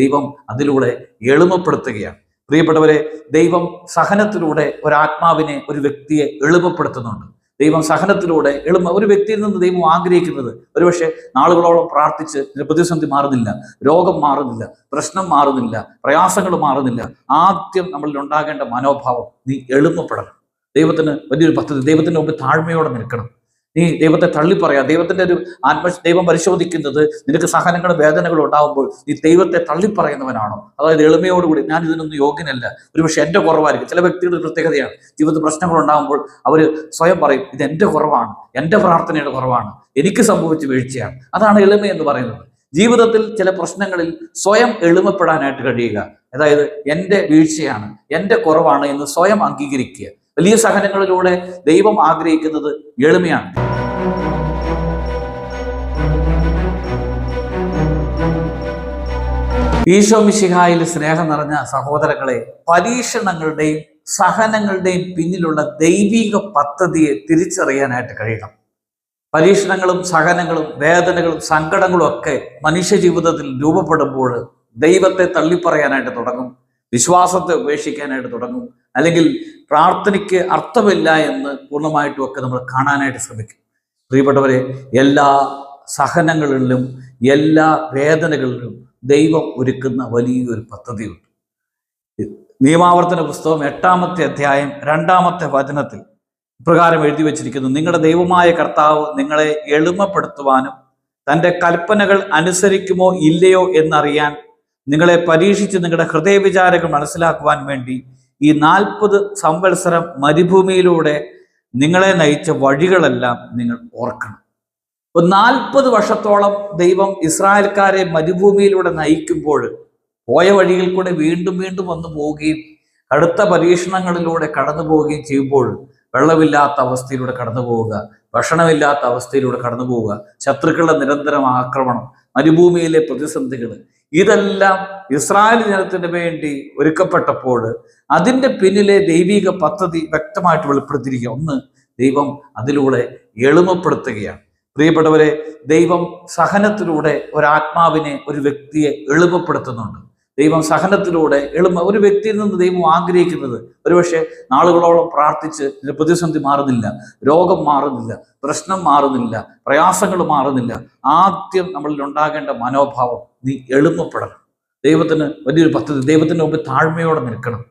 ദൈവം അതിലൂടെ എളിമപ്പെടുത്തുകയാണ്. പ്രിയപ്പെട്ടവരെ ദൈവം സഹനത്തിലൂടെ ഒരാത്മാവിനെ ഒരു വ്യക്തിയെ എളുപ്പപ്പെടുത്തുന്നുണ്ട് ദൈവം സഹനത്തിലൂടെ എളുമ ഒരു വ്യക്തിയിൽ നിന്ന് ദൈവം ആഗ്രഹിക്കുന്നത് ഒരുപക്ഷെ നാളുകളോളം പ്രാർത്ഥിച്ച് പ്രതിസന്ധി മാറുന്നില്ല രോഗം മാറുന്നില്ല പ്രശ്നം മാറുന്നില്ല പ്രയാസങ്ങൾ മാറുന്നില്ല. ആദ്യം നമ്മളിൽ ഉണ്ടാകേണ്ട മനോഭാവം നീ എളുപ്പപ്പെടണം ദൈവത്തിന് വലിയൊരു പദ്ധതി ദൈവത്തിന്റെ മുമ്പിൽ താഴ്മയോടെ നിൽക്കണം. നീ ദൈവത്തെ തള്ളിപ്പറയാ. ദൈവത്തിന്റെ ഒരു ആത്മ ദൈവം പരിശോധിക്കുന്നത് നിനക്ക് സഹനങ്ങളും വേദനകളും ഉണ്ടാകുമ്പോൾ നീ ദൈവത്തെ തള്ളിപ്പറയുന്നവനാണോ? അതായത് എളിമയോടുകൂടി ഞാൻ ഇതിനൊന്നും യോഗ്യനല്ല. ഒരുപക്ഷെ എന്റെ കുറവായിരിക്കും. ചില വ്യക്തികളുടെ പ്രത്യേകതയാണ്. ജീവിതത്തിൽ പ്രശ്നങ്ങൾ ഉണ്ടാകുമ്പോൾ അവർ സ്വയം പറയും ഇത് എന്റെ കുറവാണ്. എന്റെ പ്രാർത്ഥനയുടെ കുറവാണ്. എനിക്ക് സംഭവിച്ച വീഴ്ചയാണ്. അതാണ് എളിമ എന്ന് പറയുന്നത്. ജീവിതത്തിൽ ചില പ്രശ്നങ്ങളിൽ സ്വയം എളിമപ്പെടാനായിട്ട് കഴിയുക. അതായത് എന്റെ വീഴ്ചയാണ് എന്റെ കുറവാണ് എന്ന് സ്വയം അംഗീകരിക്കുക. വലിയ സഹനങ്ങളിലൂടെ ദൈവം ആഗ്രഹിക്കുന്നത് എളിമയാണ്. ഈശോ മിശിഹായിൽ സ്നേഹം നിറഞ്ഞ സഹോദരങ്ങളെ പരീക്ഷണങ്ങളുടെയും സഹനങ്ങളുടെയും പിന്നിലുള്ള ദൈവിക പദ്ധതിയെ തിരിച്ചറിയാനായിട്ട് കഴിയണം. പരീക്ഷണങ്ങളും സഹനങ്ങളും വേദനകളും സങ്കടങ്ങളും ഒക്കെ മനുഷ്യ ജീവിതത്തിൽ രൂപപ്പെടുമ്പോൾ ദൈവത്തെ തള്ളിപ്പറയാനായിട്ട് തുടങ്ങും. വിശ്വാസത്തെ ഉപേക്ഷിക്കാനായിട്ട് തുടങ്ങും. അല്ലെങ്കിൽ പ്രാർത്ഥനയ്ക്ക് അർത്ഥമില്ല എന്ന് പൂർണമായിട്ടും ഒക്കെ നമ്മൾ കാണാനായിട്ട് ശ്രമിക്കും. പ്രിയപ്പെട്ടവരെ എല്ലാ സഹനങ്ങളിലും എല്ലാ വേദനകളിലും ദൈവം ഒരുക്കുന്ന വലിയൊരു പദ്ധതിയുണ്ട്. നിയമാവർത്തന പുസ്തകം എട്ടാമത്തെ അധ്യായം രണ്ടാമത്തെ വചനത്തിൽ ഇപ്രകാരം എഴുതി വച്ചിരിക്കുന്നു. നിങ്ങളുടെ ദൈവമായ കർത്താവ് നിങ്ങളെ എളിമപ്പെടുത്തുവാനും തന്റെ കൽപ്പനകൾ അനുസരിക്കുമോ ഇല്ലയോ എന്നറിയാൻ നിങ്ങളെ പരീക്ഷിച്ച് നിങ്ങളുടെ ഹൃദയവിചാരങ്ങൾ മനസ്സിലാക്കുവാൻ വേണ്ടി ഈ നാൽപ്പത് സംവത്സരം മരുഭൂമിയിലൂടെ നിങ്ങളെ നയിച്ച വഴികളെല്ലാം നിങ്ങൾ ഓർക്കണം. ഇപ്പൊ നാൽപ്പത് വർഷത്തോളം ദൈവം ഇസ്രായേൽക്കാരെ മരുഭൂമിയിലൂടെ നയിക്കുമ്പോൾ പോയ വഴിയിൽ കൂടെ വീണ്ടും വീണ്ടും വന്നു പോവുകയും കടുത്ത പരീക്ഷണങ്ങളിലൂടെ കടന്നു പോവുകയും ചെയ്യുമ്പോൾ വെള്ളമില്ലാത്ത അവസ്ഥയിലൂടെ കടന്നു പോവുക ഭക്ഷണമില്ലാത്ത അവസ്ഥയിലൂടെ കടന്നു പോവുക ശത്രുക്കളുടെ നിരന്തരം ആക്രമണം മരുഭൂമിയിലെ പ്രതിസന്ധികൾ ഇതെല്ലാം ഇസ്രായേൽ ജനത്തിന് വേണ്ടി ഒരുക്കപ്പെട്ടപ്പോൾ അതിന്റെ പിന്നിലെ ദൈവിക പദ്ധതി വ്യക്തമായിട്ട് വെളിപ്പെടുത്തിയിരിക്കുക. ഒന്ന് ദൈവം അതിലൂടെ എളിമപ്പെടുത്തുകയാണ്. പ്രിയപ്പെട്ടവരെ ദൈവം സഹനത്തിലൂടെ ഒരാത്മാവിനെ ഒരു വ്യക്തിയെ എളിമപ്പെടുത്തുന്നുണ്ട്. ദൈവം സഹനത്തിലൂടെ എളുമ ഒരു വ്യക്തിയിൽ നിന്ന് ദൈവം ആഗ്രഹിക്കുന്നത് ഒരുപക്ഷെ നാളുകളോളം പ്രാർത്ഥിച്ച് ഇതിന്റെ പ്രതിസന്ധി മാറുന്നില്ല രോഗം മാറുന്നില്ല പ്രശ്നം മാറുന്നില്ല പ്രയാസങ്ങൾ മാറുന്നില്ല. ആദ്യം നമ്മളിൽ ഉണ്ടാകേണ്ട മനോഭാവം നീ എളുപ്പപ്പെടണം ദൈവത്തിന് വലിയൊരു പദ്ധതി ദൈവത്തിന്റെ മുമ്പ് താഴ്മയോടെ നിൽക്കണം.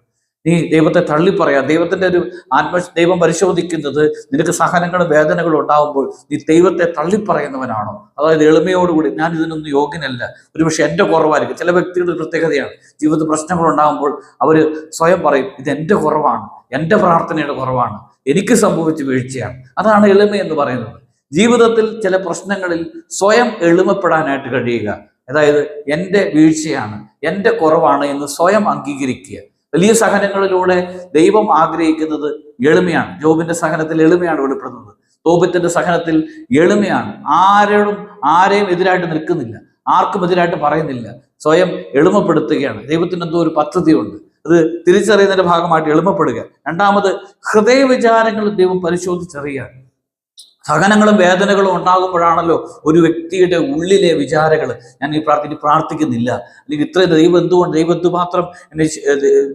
നീ ദൈവത്തെ തള്ളിപ്പറയാ. ദൈവത്തിന്റെ ഒരു ആത്മ ദൈവം പരിശോധിക്കുന്നത് നിനക്ക് സഹനങ്ങളും വേദനകളും ഉണ്ടാകുമ്പോൾ നീ ദൈവത്തെ തള്ളിപ്പറയുന്നവനാണോ? അതായത് എളിമയോടുകൂടി ഞാൻ ഇതിനൊന്നും യോഗ്യനല്ല. ഒരുപക്ഷെ എന്റെ കുറവായിരിക്കും. ചില വ്യക്തികളുടെ പ്രത്യേകതയാണ്. ജീവിതത്തിൽ പ്രശ്നങ്ങൾ ഉണ്ടാകുമ്പോൾ അവർ സ്വയം പറയും ഇത് എന്റെ കുറവാണ്. എന്റെ പ്രാർത്ഥനയുടെ കുറവാണ്. എനിക്ക് സംഭവിച്ച വീഴ്ചയാണ്. അതാണ് എളിമ എന്ന് പറയുന്നത്. ജീവിതത്തിൽ ചില പ്രശ്നങ്ങളിൽ സ്വയം എളിമപ്പെടാനായിട്ട് കഴിയുക. അതായത് എന്റെ വീഴ്ചയാണ് എന്റെ കുറവാണ് എന്ന് സ്വയം അംഗീകരിക്കുക. വലിയ സഹനങ്ങളിലൂടെ ദൈവം ആഗ്രഹിക്കുന്നത് എളിമയാണ്. ജോബിന്റെ സഹനത്തിൽ എളിമയാണ് വെളിപ്പെടുന്നത്. തോപത്തിന്റെ സഹനത്തിൽ എളിമയാണ്. ആരോടും ആരെയും എതിരായിട്ട് നിൽക്കുന്നില്ല. ആർക്കും എതിരായിട്ട് പറയുന്നില്ല. സ്വയം എളിമപ്പെടുത്തുകയാണ്. ദൈവത്തിന് എന്തോ ഒരു പദ്ധതിയുണ്ട്. അത് തിരിച്ചറിയുന്നതിന്റെ ഭാഗമായിട്ട് എളിമപ്പെടുക. രണ്ടാമത് ഹൃദയ വിചാരങ്ങൾ ദൈവം പരിശോധിച്ചറിയുക സഹനങ്ങളും വേദനകളും ഉണ്ടാകുമ്പോഴാണല്ലോ ഒരു വ്യക്തിയുടെ ഉള്ളിലെ വിചാരങ്ങൾ ഞാൻ ഈ പ്രാർത്ഥന പ്രാർത്ഥിക്കുന്നില്ല. അല്ലെങ്കിൽ ഇത്രയും ദൈവം എന്തുകൊണ്ട്? ദൈവം എന്തുമാത്രം എന്നെ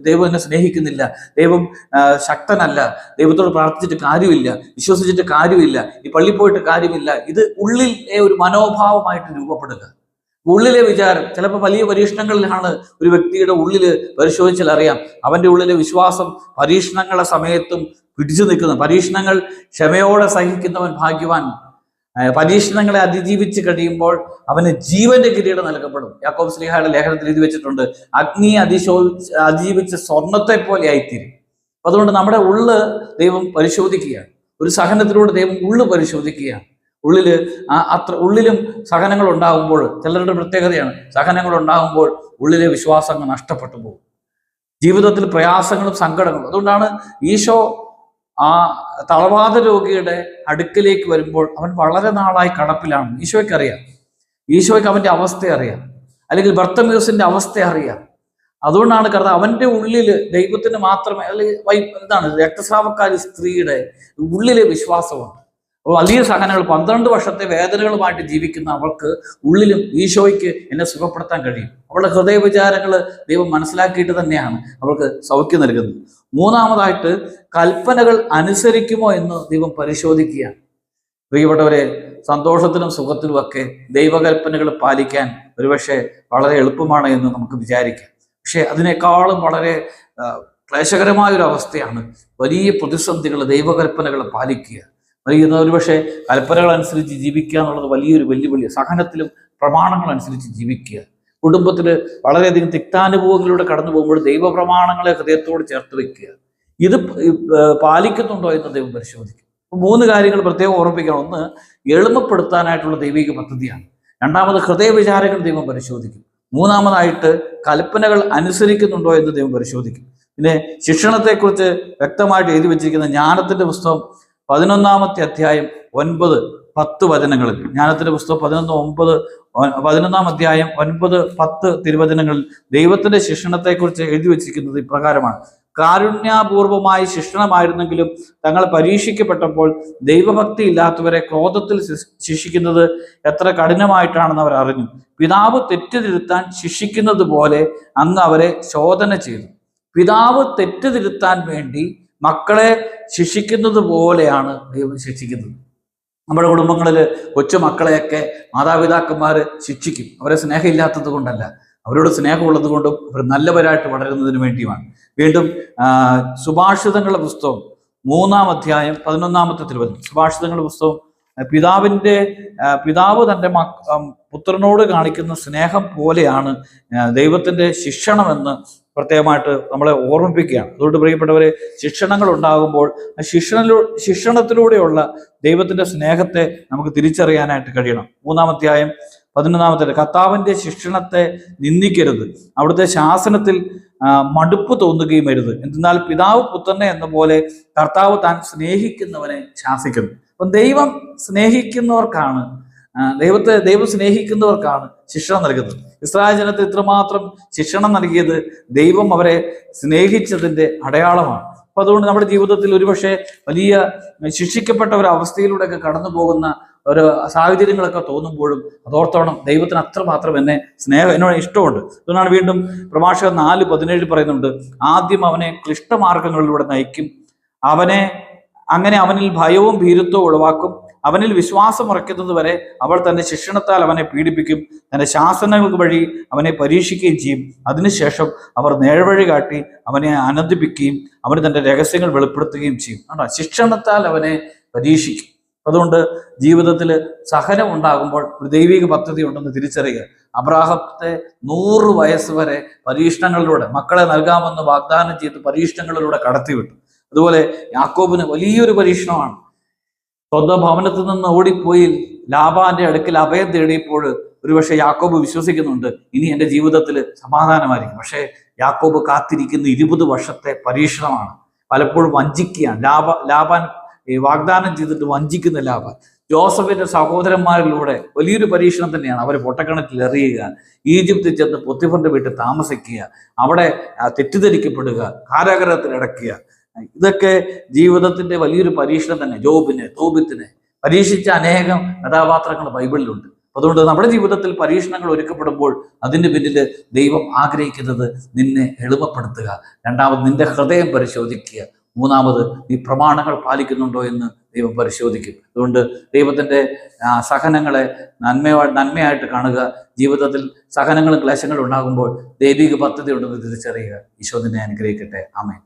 ദൈവം എന്നെ സ്നേഹിക്കുന്നില്ല. ദൈവം ശക്തനല്ല. ദൈവത്തോട് പ്രാർത്ഥിച്ചിട്ട് കാര്യമില്ല. വിശ്വസിച്ചിട്ട് കാര്യമില്ല. ഈ പള്ളി പോയിട്ട് കാര്യമില്ല. ഇത് ഉള്ളിലെ ഒരു മനോഭാവമായിട്ട് രൂപപ്പെടുക. ഉള്ളിലെ വിചാരം. ചിലപ്പോൾ വലിയ പരീക്ഷണങ്ങളിലാണ് ഒരു വ്യക്തിയുടെ ഉള്ളിൽ പരിശോധിച്ചാൽ അറിയാം. അവന്റെ ഉള്ളിലെ വിശ്വാസം പരീക്ഷണങ്ങളുടെ സമയത്തും പിടിച്ചു നിൽക്കുന്നു പരീക്ഷണങ്ങൾ ക്ഷമയോടെ സഹിക്കുന്നവൻ ഭാഗ്യവാൻ. പരീക്ഷണങ്ങളെ അതിജീവിച്ച് കഴിയുമ്പോൾ അവന് ജീവന്റെ കിരീടം നൽകപ്പെടും. യാക്കോബ് സ്ലിഹയുടെ ലേഖനത്തിൽ എഴുതി വെച്ചിട്ടുണ്ട് അഗ്നി അതിശോ അതിജീവിച്ച് സ്വർണത്തെ പോലെ ആയിത്തീരും. അപ്പൊ അതുകൊണ്ട് നമ്മുടെ ഉള്ള് ദൈവം പരിശോധിക്കുകയാണ്. ഒരു സഹനത്തിലൂടെ ദൈവം ഉള്ളു പരിശോധിക്കുകയാണ്. ഉള്ളിൽ ആ അത്ര ഉള്ളിലും സഹനങ്ങൾ ഉണ്ടാകുമ്പോൾ ചിലരുടെ പ്രത്യേകതയാണ്. സഹനങ്ങൾ ഉണ്ടാകുമ്പോൾ ഉള്ളിലെ വിശ്വാസങ്ങൾ നഷ്ടപ്പെട്ടു പോകും. ജീവിതത്തിൽ പ്രയാസങ്ങളും സങ്കടങ്ങളും. അതുകൊണ്ടാണ് ഈശോ ആ തളവാത രോഗിയുടെ അടുക്കിലേക്ക് വരുമ്പോൾ അവൻ വളരെ നാളായി കടപ്പിലാണ്. ഈശോയ്ക്ക് അറിയാം. ഈശോയ്ക്ക് അവന്റെ അവസ്ഥ അറിയാം. അല്ലെങ്കിൽ ബർത്തമ്യൂസിന്റെ അവസ്ഥ അറിയാം. അതുകൊണ്ടാണ് കർത്താവ് അവന്റെ ഉള്ളിൽ ദൈവത്തിന് മാത്രമേ അല്ലെങ്കിൽ വൈ- എന്താണ് രക്തസ്രാവക്കാരി സ്ത്രീയുടെ ഉള്ളിലെ വിശ്വാസമാണ് വലിയ സഹനങ്ങൾ പന്ത്രണ്ട് വർഷത്തെ വേദനകളുമായിട്ട് ജീവിക്കുന്ന അവൾക്ക് ഉള്ളിലും ഈശോയ്ക്ക് എന്നെ സുഖപ്പെടുത്താൻ കഴിയും. അവളുടെ ഹൃദയ വിചാരങ്ങൾ ദൈവം മനസ്സിലാക്കിയിട്ട് തന്നെയാണ് അവൾക്ക് സൗഖ്യം നൽകുന്നത്. മൂന്നാമതായിട്ട് കൽപ്പനകൾ അനുസരിക്കുമോ എന്ന് ദൈവം പരിശോധിക്കുകയാണ്. പ്രിയപ്പെട്ടവരെ സന്തോഷത്തിലും സുഖത്തിലും ഒക്കെ ദൈവകൽപ്പനകൾ പാലിക്കാൻ ഒരുപക്ഷെ വളരെ എളുപ്പമാണ് എന്ന് നമുക്ക് വിചാരിക്കാം. പക്ഷെ അതിനേക്കാളും വളരെ ക്ലേശകരമായ ഒരു അവസ്ഥയാണ് വലിയ പ്രതിസന്ധികൾ ദൈവകൽപ്പനകൾ പാലിക്കുക. വലിയ ഒരുപക്ഷെ കൽപ്പനകൾ അനുസരിച്ച് ജീവിക്കുക എന്നുള്ളത് വലിയൊരു വെല്ലുവിളി സഹനത്തിലും പ്രമാണങ്ങൾ അനുസരിച്ച് ജീവിക്കുക. കുടുംബത്തിൽ വളരെയധികം തിക്താനുഭവങ്ങളിലൂടെ കടന്നു പോകുമ്പോൾ ദൈവപ്രമാണങ്ങളെ ഹൃദയത്തോട് ചേർത്ത് വെക്കുക. ഇത് പാലിക്കുന്നുണ്ടോ എന്ന് ദൈവം പരിശോധിക്കും. മൂന്ന് കാര്യങ്ങൾ പ്രത്യേകം ഓർമ്മിപ്പിക്കണം. ഒന്ന് എളിമപ്പെടുത്താനായിട്ടുള്ള ദൈവിക പദ്ധതിയാണ്. രണ്ടാമത് ഹൃദയ വിചാരങ്ങൾ ദൈവം പരിശോധിക്കും. മൂന്നാമതായിട്ട് കൽപ്പനകൾ അനുസരിക്കുന്നുണ്ടോ എന്ന് ദൈവം പരിശോധിക്കും. പിന്നെ ശിക്ഷണത്തെക്കുറിച്ച് വ്യക്തമായിട്ട് എഴുതി വെച്ചിരിക്കുന്ന ജ്ഞാനത്തിന്റെ പുസ്തകം പതിനൊന്നാമത്തെ അധ്യായം ഒൻപത് പത്ത് വചനങ്ങളിൽ. ജ്ഞാനത്തിന്റെ പുസ്തകം പതിനൊന്ന് ഒമ്പത് പതിനൊന്നാം അധ്യായം ഒൻപത് പത്ത് തിരുവചനങ്ങളിൽ ദൈവത്തിന്റെ ശിക്ഷണത്തെക്കുറിച്ച് എഴുതി വെച്ചിരിക്കുന്നത് ഇപ്രകാരമാണ്. കാരുണ്യാപൂർവമായ ശിക്ഷണമായിരുന്നെങ്കിലും തങ്ങൾ പരീക്ഷിക്കപ്പെട്ടപ്പോൾ ദൈവഭക്തി ഇല്ലാത്തവരെ ക്രോധത്തിൽ ശിക്ഷിക്കുന്നത് എത്ര കഠിനമായിട്ടാണെന്ന് അവർ അറിഞ്ഞു. പിതാവ് തെറ്റ് തിരുത്താൻ ശിക്ഷിക്കുന്നത് പോലെ അങ്ങ് അവരെ ശോധന ചെയ്തു. പിതാവ് തെറ്റ് തിരുത്താൻ വേണ്ടി മക്കളെ ശിക്ഷിക്കുന്നത് പോലെയാണ് ദൈവം ശിക്ഷിക്കുന്നത്. നമ്മുടെ കുടുംബങ്ങളിൽ കൊച്ചു മക്കളെയൊക്കെ മാതാപിതാക്കന്മാർ ശിക്ഷിക്കും. അവരെ സ്നേഹമില്ലാത്തത് കൊണ്ടല്ല. അവരോട് സ്നേഹമുള്ളത് കൊണ്ടും അവർ നല്ലവരായിട്ട് വളരുന്നതിന് വേണ്ടിയുമാണ്. വീണ്ടും സുഭാഷിതങ്ങളുടെ പുസ്തകം മൂന്നാം അധ്യായം പതിനൊന്നാമത്തെ തിരുവചനം. സുഭാഷിതങ്ങളുടെ പുസ്തകം പിതാവിന്റെ പിതാവ് തന്റെ മക് പുത്രനോട് കാണിക്കുന്ന സ്നേഹം പോലെയാണ് ദൈവത്തിന്റെ ശിക്ഷണമെന്ന് പ്രത്യേകമായിട്ട് നമ്മളെ ഓർമ്മിപ്പിക്കുകയാണ്. അതുകൊണ്ട് പ്രിയപ്പെട്ടവരെ ശിക്ഷണങ്ങൾ ഉണ്ടാകുമ്പോൾ ശിക്ഷണിലൂ ശിക്ഷണത്തിലൂടെയുള്ള ദൈവത്തിന്റെ സ്നേഹത്തെ നമുക്ക് തിരിച്ചറിയാനായിട്ട് കഴിയണം. മൂന്നാമധ്യായം പതിനൊന്നാമത്തെ കർത്താവിന്റെ ശിക്ഷണത്തെ നിന്ദിക്കരുത്. അവിടുത്തെ ശാസനത്തിൽ മടുപ്പ് തോന്നുകയും അരുത്. എന്തെന്നാൽ പിതാവ് പുത്രനെ എന്ന പോലെ കർത്താവ് താൻ സ്നേഹിക്കുന്നവനെ ശാസിക്കുന്നു. അപ്പം ദൈവം സ്നേഹിക്കുന്നവർക്കാണ് ദൈവത്തെ ദൈവം സ്നേഹിക്കുന്നവർക്കാണ് ശിക്ഷണം നൽകുന്നത്. ഇസ്രായേൽ ജനത്തെ ഇത്രമാത്രം ശിക്ഷണം നൽകിയത് ദൈവം അവരെ സ്നേഹിച്ചതിന്റെ അടയാളമാണ്. അപ്പൊ അതുകൊണ്ട് നമ്മുടെ ജീവിതത്തിൽ ഒരുപക്ഷെ വലിയ ശിക്ഷിക്കപ്പെട്ട ഒരു അവസ്ഥയിലൂടെയൊക്കെ കടന്നു പോകുന്ന ഒരു സാഹചര്യങ്ങളൊക്കെ തോന്നുമ്പോഴും അതോർത്തോണം ദൈവത്തിന് അത്രമാത്രം എന്നെ സ്നേഹം എന്നോട് ഇഷ്ടമുണ്ട്. അതുകൊണ്ടാണ് വീണ്ടും പ്രഭാഷകൻ നാല് പതിനേഴ് പറയുന്നുണ്ട് ആദ്യം അവനെ ക്ലിഷ്ടമാർഗങ്ങളിലൂടെ നയിക്കും. അവനെ അങ്ങനെ അവനിൽ ഭയവും ഭീരുത്വവും ഉളവാക്കും. അവനിൽ വിശ്വാസം ഉറയ്ക്കുന്നത് വരെ അവൾ തന്റെ ശിക്ഷണത്താൽ അവനെ പീഡിപ്പിക്കും തന്റെ ശാസനകൾ വഴി അവനെ പരീക്ഷിക്കുകയും ചെയ്യും. അതിനുശേഷം അവർ നേഴ്വഴി കാട്ടി അവനെ ആനന്ദിപ്പിക്കുകയും അവന് തന്റെ രഹസ്യങ്ങൾ വെളിപ്പെടുത്തുകയും ചെയ്യും. കണ്ടോ? ശിക്ഷണത്താൽ അവനെ പരീക്ഷിക്കും. അതുകൊണ്ട് ജീവിതത്തിൽ സഹനം ഉണ്ടാകുമ്പോൾ ഒരു ദൈവിക പദ്ധതി ഉണ്ടെന്ന് തിരിച്ചറിയുക. അബ്രാഹത്തെ നൂറ് വയസ്സ് വരെ പരീക്ഷണങ്ങളിലൂടെ മക്കളെ നൽകാമെന്ന് വാഗ്ദാനം ചെയ്ത് പരീക്ഷണങ്ങളിലൂടെ കടത്തിവിട്ടു. അതുപോലെ യാക്കോബിന് വലിയൊരു പരീക്ഷണമാണ്. സ്വന്തം ഭവനത്തിൽ നിന്ന് ഓടിപ്പോയി ലാബാന്റെ അടുക്കൽ അഭയം തേടിയപ്പോൾ ഒരുപക്ഷെ യാക്കോബ് വിശ്വസിക്കുന്നുണ്ട് ഇനി എന്റെ ജീവിതത്തിൽ സമാധാനമായിരിക്കും. പക്ഷേ യാക്കോബ് കാത്തിരിക്കുന്ന ഇരുപത് വർഷത്തെ പരീക്ഷണമാണ്. പലപ്പോഴും വഞ്ചിക്കുകയാണ്. ലാഭ ലാഭാൻ വാഗ്ദാനം ചെയ്തിട്ട് വഞ്ചിക്കുന്ന ലാഭാൻ ജോസഫിന്റെ സഹോദരന്മാരിലൂടെ വലിയൊരു പരീക്ഷണം തന്നെയാണ്. അവരെ പൊട്ടക്കണക്കിൽ എറിയുക ഈജിപ്തിൽ ചെന്ന് പൊത്തിഫറിന്റെ വീട്ടിൽ താമസിക്കുക അവിടെ തെറ്റിദ്ധരിക്കപ്പെടുക കാരാഗ്രഹത്തിൽ അടയ്ക്കുക. ഇതൊക്കെ ജീവിതത്തിന്റെ വലിയൊരു പരീക്ഷണം തന്നെ ജോബിന് തോബിത്തിന്. പരീക്ഷിച്ച അനേകം കഥാപാത്രങ്ങൾ ബൈബിളിലുണ്ട്. അതുകൊണ്ട് നമ്മുടെ ജീവിതത്തിൽ പരീക്ഷണങ്ങൾ ഒരുക്കപ്പെടുമ്പോൾ അതിന്റെ പിന്നിൽ ദൈവം ആഗ്രഹിക്കുന്നത് നിന്നെ എളുപ്പപ്പെടുത്തുക. രണ്ടാമത് നിന്റെ ഹൃദയം പരിശോധിക്കുക. മൂന്നാമത് നീ പ്രമാണങ്ങൾ പാലിക്കുന്നുണ്ടോ എന്ന് ദൈവം പരിശോധിക്കും. അതുകൊണ്ട് ദൈവത്തിന്റെ സഹനങ്ങളെ നന്മയോ നന്മയായിട്ട് കാണുക. ജീവിതത്തിൽ സഹനങ്ങളും ക്ലേശങ്ങളും ഉണ്ടാകുമ്പോൾ ദൈവിക പദ്ധതി ഉണ്ടെന്ന് തിരിച്ചറിയുക. ഈശോ നിന്നെ അനുഗ്രഹിക്കട്ടെ. ആമേൻ.